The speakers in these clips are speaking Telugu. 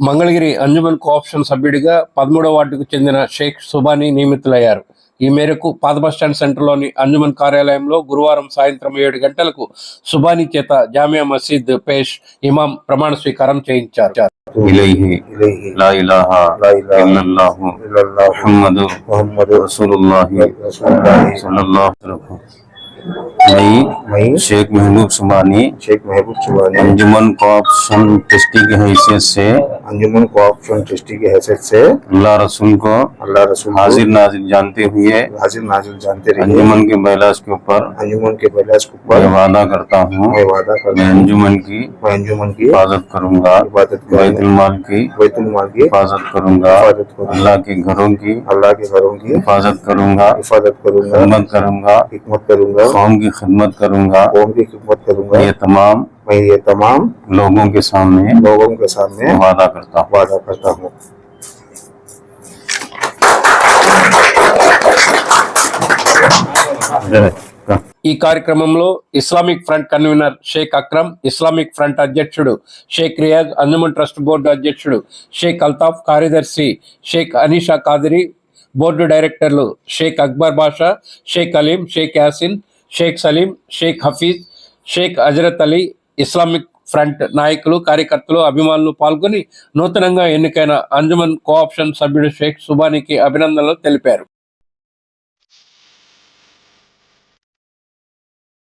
మంగళగిరి అంజుమన్ కోఆప్షన్ సభ్యుడిగా పదమూడవ వార్డుకు చెందిన షేక్ సుబానీ నియమితులయ్యారు. ఈ మేరకు పాత బస్టాండ్ సెంటర్లోని అంజుమన్ కార్యాలయంలో గురువారం సాయంత్రం ఏడు గంటలకు సుబానీ చేత జామియా మసీద్ పేష్ ఇమాం ప్రమాణ స్వీకారం చేయించారు. मई शेख महबूब अंजुमन कोऑप्शन ट्रस्टी की हैसियत से अल्लाह रसूल को अल्लाह रसूल हाजिर नाजिर जानते हुए हाजिर नाजिर जानते रहिए। अंजुमन के बैलास के ऊपर अंजुमन के बैलास के ऊपर वादा करता हूँ। मैं वादा करता हूँ। अंजुमन की मैं अंजुमन की हिफाजत करूँगा। इबादत करूँगा। बैतुल माल की बैतुल माल की हिफाजत करूँगा। हिफाजत करूँगा। अल्लाह के घरों की अल्लाह के घरों की हिफाजत करूँगा। हिफाजत करूँगा। खिदमत करूँगा। हिकमत करूँगा। कौम की खिदमत करूँगा। कौम की खिदमत करूँगा। ये तमाम मैं ये तमाम लोगों के सामने लोगों के सामने वादा करता हूँ वादा करता हूँ ఈ కార్యక్రమంలో Islamic front convener Sheikh Akram Islamic front అధ్యక్షుడు షేక్ రియాజ్ అంజుమన్ ట్రస్ట్ బోర్డు అధ్యక్షుడు షేక్ అల్తాఫ్ కార్యదర్శి షేక్ అనీషా కాదిరి బోర్డు డైరెక్టర్లు షేక్ అక్బర్ బాషా షేక్ అలీం షేక్ యాసిన్ షేక్ సలీం షేక్ హఫీజ్ షేక్ హజరత్ అలీ ఇస్లామిక్ ఫ్రంట్ నాయకులు కార్యకర్తలు అభిమానులు పాల్గొని నూతనంగా ఎన్నికైన అంజుమన్ కోఆప్షన్ సభ్యుడు షేక్ సుబానికి అభినందనలు తెలిపారు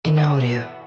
in audio.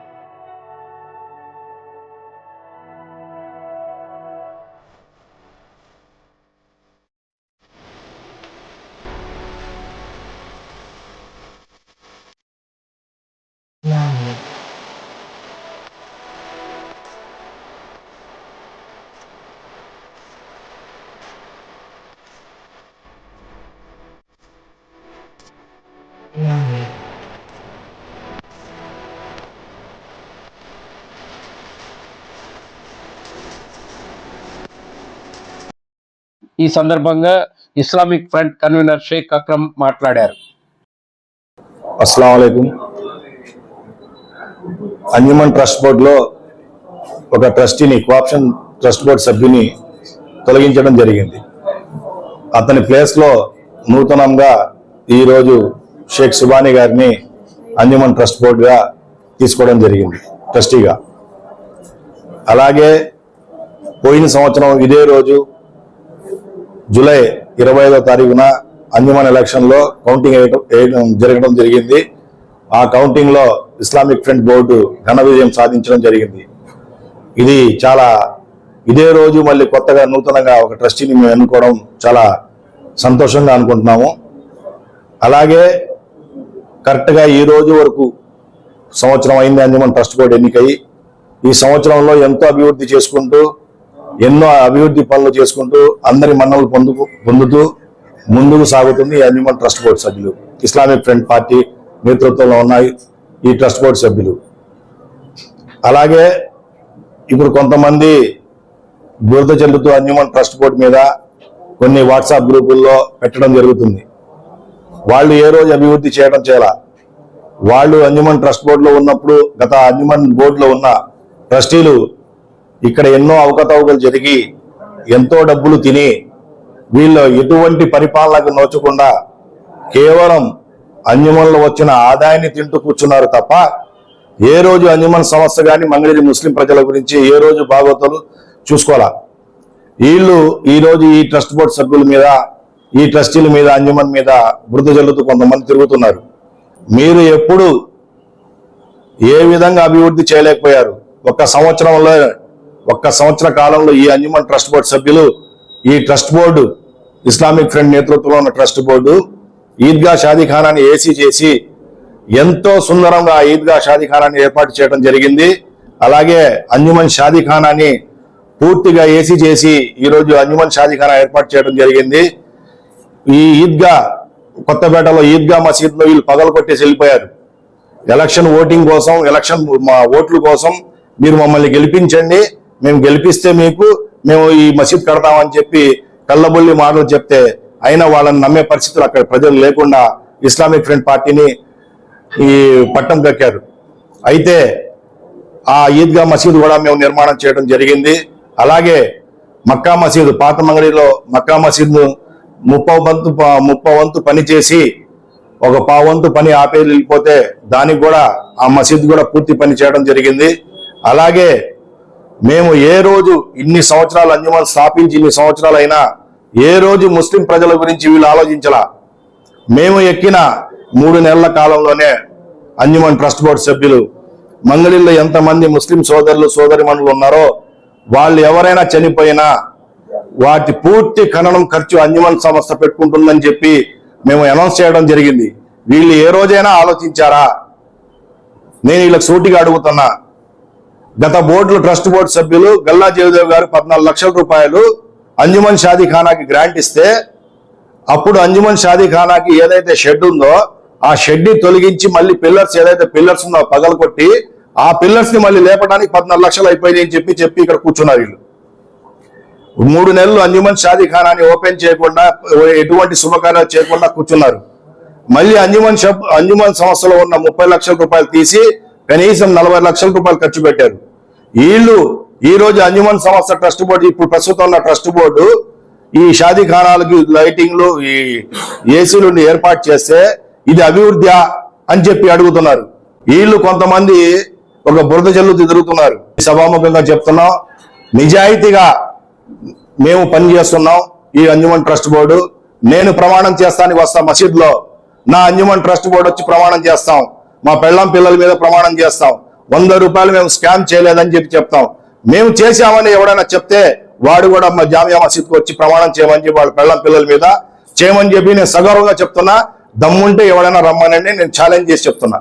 ఈ సందర్భంగా Islamic front convener Sheikh Akram మాట్లాడారు. అస్సలం అంజుమన్ ట్రస్ట్ బోర్డులో ఒక ట్రస్టీని కోఆప్షన్ ట్రస్ట్ బోర్డు సభ్యుని తొలగించడం జరిగింది. అతని ప్లేస్లో నూతనంగా ఈరోజు షేక్ సుబానీ గారిని అంజుమన్ ట్రస్ట్ బోర్డుగా తీసుకోవడం జరిగింది ట్రస్టీగా. అలాగే పోయిన సంవత్సరం ఇదే రోజు జూలై ఇరవై ఐదో తారీఖున అంజమాన్ ఎలక్షన్లో కౌంటింగ్ వేయడం జరగడం జరిగింది. ఆ కౌంటింగ్లో ఇస్లామిక్ ఫ్రంట్ బోర్డు ఘన విజయం సాధించడం జరిగింది. ఇది చాలా ఇదే రోజు మళ్ళీ కొత్తగా నూతనంగా ఒక ట్రస్టీని మేము ఎన్నుకోవడం చాలా సంతోషంగా అనుకుంటున్నాము. అలాగే కరెక్ట్గా ఈ రోజు వరకు సంవత్సరం అయింది అంజుమన్ ట్రస్ట్ బోర్డు ఎన్నికయి. ఈ సంవత్సరంలో ఎంతో అభివృద్ధి చేసుకుంటూ ఎన్నో అభివృద్ధి పనులు చేసుకుంటూ అందరి మన్నలు పొందుకు పొందుతూ ముందుకు సాగుతుంది ఈ ట్రస్ట్ బోర్డు సభ్యులు. ఇస్లామిక్ ఫ్రంట్ పార్టీ నేతృత్వంలో ఉన్నాయి ఈ ట్రస్ట్ బోర్డు సభ్యులు. అలాగే ఇప్పుడు కొంతమంది బురద చెందుతూ అన్యమన్ ట్రస్ట్ బోర్డు మీద కొన్ని వాట్సాప్ గ్రూపుల్లో పెట్టడం జరుగుతుంది. వాళ్ళు ఏ రోజు అభివృద్ధి చేయడం చేయాల? వాళ్ళు అంజుమన్ ట్రస్ట్ బోర్డులో ఉన్నప్పుడు గత అంజుమన్ బోర్డులో ఉన్న ట్రస్టీలు ఇక్కడ ఎన్నో అవకతవకలు జరిగి ఎంతో డబ్బులు తిని వీళ్ళు ఎటువంటి పరిపాలనకు నోచకుండా కేవలం అంజుమన్లో వచ్చిన ఆదాయాన్ని తింటూ కూర్చున్నారు తప్ప ఏ రోజు అంజుమన్ సంస్థ కానీ మంగళగిరి ముస్లిం ప్రజల గురించి ఏ రోజు భాగవతలు చూసుకోవాలా? వీళ్ళు ఈరోజు ఈ ట్రస్ట్ బోర్డు సభ్యుల మీద ఈ ట్రస్టీల మీద అంజుమన్ మీద బురద జల్లుతూ కొంతమంది తిరుగుతున్నారు. మీరు ఎప్పుడు ఏ విధంగా అభివృద్ధి చేయలేకపోయారు? ఒక్క సంవత్సరంలో ఒక్క సంవత్సర కాలంలో ఈ అంజుమన్ ట్రస్ట్ బోర్డు సభ్యులు ఈ ట్రస్ట్ బోర్డు ఇస్లామిక్ ఫ్రెండ్ నేతృత్వంలో ఉన్న ట్రస్ట్ బోర్డు ఈద్గా షాదీఖానాన్ని ఏసీ చేసి ఎంతో సుందరంగా ఆ ఈద్గా షాదీఖానాన్ని ఏర్పాటు చేయడం జరిగింది. అలాగే అంజుమన్ షాదీఖానాన్ని పూర్తిగా ఏసీ చేసి ఈరోజు అంజుమన్ షాదీఖానా ఏర్పాటు చేయడం జరిగింది. ఈ ఈద్గా కొత్తపేటలో ఈద్గా మసీద్లో వీళ్ళు పగలు కొట్టేసి వెళ్ళిపోయారు. ఎలక్షన్ ఓటింగ్ కోసం ఎలక్షన్ మా ఓట్ల కోసం మీరు మమ్మల్ని గెలిపించండి. మేము గెలిపిస్తే మీకు మేము ఈ మసీద్ కడతామని చెప్పి కళ్ళబొల్లి మాటలు చెప్తే అయినా వాళ్ళని నమ్మే పరిస్థితులు అక్కడ ప్రజలు లేకుండా ఇస్లామిక్ ఫ్రంట్ పార్టీని ఈ పట్టం కక్కారు. అయితే ఆ ఈద్గా మసీదు కూడా మేము నిర్మాణం చేయడం జరిగింది. అలాగే మక్కా మసీదు పాత మంగళిలో మక్కా మసీద్ను ముప్పై వంతు ముప్పై వంతు పని చేసి ఒక పావంతు పని ఆపే వెళ్ళిపోతే దానికి కూడా ఆ మసీద్ కూడా పూర్తి పని చేయడం జరిగింది. అలాగే మేము ఏ రోజు ఇన్ని సంవత్సరాలు అంజుమన్ స్థాపించి ఇన్ని సంవత్సరాలు అయినా ఏ రోజు ముస్లిం ప్రజల గురించి వీళ్ళు ఆలోచించలా? మేము ఎక్కిన మూడు నెలల కాలంలోనే అంజుమన్ ట్రస్ట్ బోర్డు సభ్యులు మంగళిల్లో ఎంతమంది ముస్లిం సోదరులు సోదరిమణులు ఉన్నారో వాళ్ళు ఎవరైనా చనిపోయినా వాటి పూర్తి ఖననం ఖర్చు అంజుమన్ సంస్థ పెట్టుకుంటుందని చెప్పి మేము అనౌన్స్ చేయడం జరిగింది. వీళ్ళు ఏ రోజైనా ఆలోచించారా? నేను వీళ్ళకి సూటిగా అడుగుతున్నా. గత బోర్డులు ట్రస్ట్ బోర్డు సభ్యులు గల్లా జయదేవ్ గారు పద్నాలుగు లక్షల రూపాయలు అంజుమన్ షాదీ ఖానాకి గ్రాంట్ ఇస్తే అప్పుడు అంజుమన్ షాదీ ఖానాకి ఏదైతే షెడ్ ఉందో ఆ షెడ్ని తొలగించి మళ్ళీ పిల్లర్స్ ఏదైతే పిల్లర్స్ ఉందో పగలు కొట్టి ఆ పిల్లర్స్ని మళ్ళీ లేపడానికి పద్నాలుగు లక్షలు అయిపోయింది అని చెప్పి చెప్పి ఇక్కడ కూర్చున్నారు వీళ్ళు. మూడు నెలలు అంజుమన్ షాదీ ఖానాన్ని ఓపెన్ చేయకుండా ఎటువంటి శుభకార్యాలు చేయకుండా కూర్చున్నారు. మళ్ళీ అంజుమన్ షబ్ అంజుమన్ సంస్థలో ఉన్న ముప్పై లక్షల రూపాయలు తీసి కనీసం నలభై లక్షల రూపాయలు ఖర్చు పెట్టారు. వీళ్ళు ఈ రోజు అంజుమన్ సంస్థ ట్రస్ట్ బోర్డు ఇప్పుడు ప్రస్తుతం ఉన్న ట్రస్ట్ బోర్డు ఈ షాదీ ఖానాలకి లైటింగ్లు ఈ ఏసీలు ఏర్పాటు చేస్తే ఇది అభివృద్ధి అని చెప్పి అడుగుతున్నారు. వీళ్ళు కొంతమంది ఒక బురద జల్లు తిరుగుతున్నారు. సభాముఖంగా చెప్తున్నాం నిజాయితీగా మేము పని చేస్తున్నాం ఈ అంజుమన్ ట్రస్ట్ బోర్డు. నేను ప్రమాణం చేస్తానికి వస్తా మసీద్లో. నా అంజుమన్ ట్రస్ట్ బోర్డు వచ్చి ప్రమాణం చేస్తాం. మా పెళ్ళం పిల్లల మీద ప్రమాణం చేస్తాం. వంద రూపాయలు మేము స్కామ్ చేయలేదని చెప్పి చెప్తాం. మేము చేశామని ఎవడైనా చెప్తే వాడు కూడా మా జామియా మసీద్కి వచ్చి ప్రమాణం చేయమని చెప్పి వాళ్ళ పెళ్ళం పిల్లల మీద చేయమని చెప్పి నేను సగౌరవంగా చెప్తున్నా. దమ్ముంటే ఎవడైనా రమ్మనండి నేను ఛాలెంజ్ చేసి చెప్తున్నా.